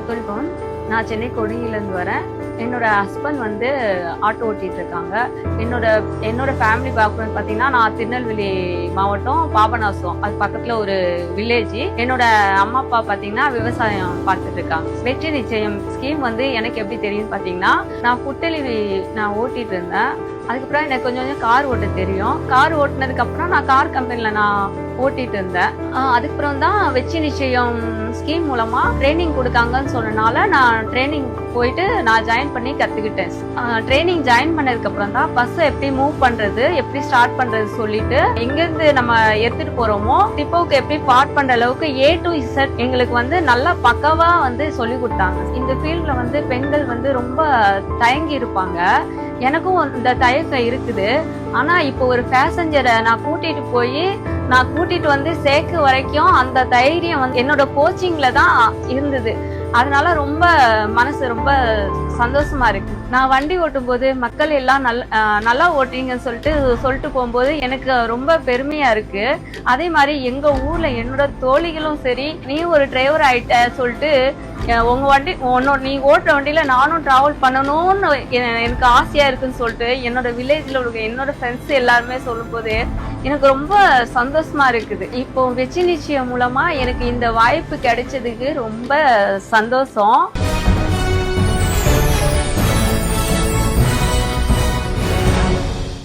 பேர் நான் சென்னை கொடியிலேருந்து வரேன். என்னோட ஹஸ்பண்ட் வந்து ஆட்டோ ஓட்டிட்டு இருக்காங்க என்னோட என்னோட ஃபேமிலி பேக்ரவுண்ட் பார்த்தீங்கன்னா நான் திருநெல்வேலி மாவட்டம் பாபநாசம். அது பக்கத்தில் ஒரு வில்லேஜ் என்னோட அம்மா அப்பா பார்த்தீங்கன்னா விவசாயம் பார்த்துட்டு இருக்காங்க வெற்றி நிச்சயம் ஸ்கீம் வந்து எனக்கு எப்படி தெரியும் பார்த்தீங்கன்னா நான் புட்டலி நான் ஓட்டிட்டு இருந்தேன். அதுக்கப்புறம் எனக்கு கொஞ்சம் கொஞ்சம் கார் ஓட்ட தெரியும். கார் ஓட்டினதுக்கு அப்புறம் நான் கார் கம்பெனியில் நான் ஓட்டிட்டு இருந்தேன். அதுக்கப்புறம் தான் வெற்றி நிச்சயம் ஸ்கீம் மூலமா ட்ரைனிங் கொடுத்தாங்கன்னு சொன்னனால நான் ட்ரைனிங் போயிட்டு நான் ஜாயின் பண்ணி கத்துக்கிட்டேன். ட்ரைனிங் ஜாயின் பண்ணதுக்கு அப்புறம் தான் பஸ் எப்படி மூவ் பண்றது எப்படி ஸ்டார்ட் பண்றது சொல்லிட்டு எங்கிருந்து நம்ம எடுத்துட்டு போறோமோ டிப்போவுக்கு எப்படி பார்ட் பண்ற அளவுக்கு ஏ டு இசட் எங்களுக்கு வந்து நல்லா பக்கவா வந்து சொல்லி கொடுத்தாங்க. இந்த ஃபீல்ட்ல வந்து பெண்கள் வந்து ரொம்ப தயங்கி இருப்பாங்க. எனக்கும் இந்த தயக்கம் இருக்குது. ஆனா இப்போ ஒரு பேசஞ்சரை நான் கூட்டிட்டு போய் நான் கூட்டிட்டு வந்து சேர்க்க வரைக்கும் அந்த தைரியம் வந்து என்னோட கோச்சிங்ல தான் இருந்தது. அதனால ரொம்ப மனசு ரொம்ப சந்தோஷமா இருக்கு. நான் வண்டி ஓட்டும் போது மக்கள் எல்லாம் நல் நல்லா ஓட்டுறீங்கன்னு சொல்லிட்டு சொல்லிட்டு போகும்போது எனக்கு ரொம்ப பெருமையா இருக்கு. அதே மாதிரி எங்க ஊர்ல என்னோட தோழிகளும் சரி நீ ஒரு டிரைவர் ஆயிட்ட சொல்லிட்டு உங்க வண்டி உன்னோட நீ ஓட்டுற வண்டியில நானும் டிராவல் பண்ணணும்னு எனக்கு ஆசையா இருக்குன்னு சொல்லிட்டு என்னோட வில்லேஜ்ல உள்ள என்னோட ஃப்ரெண்ட்ஸ் எல்லாருமே சொல்லும்போது எனக்கு ரொம்ப சந்தோஷமா இருக்குது. இப்போ வெற்றி நிச்சயம் மூலமா எனக்கு இந்த வாய்ப்பு கிடைச்சதுக்கு ரொம்ப சந்தோஷம்.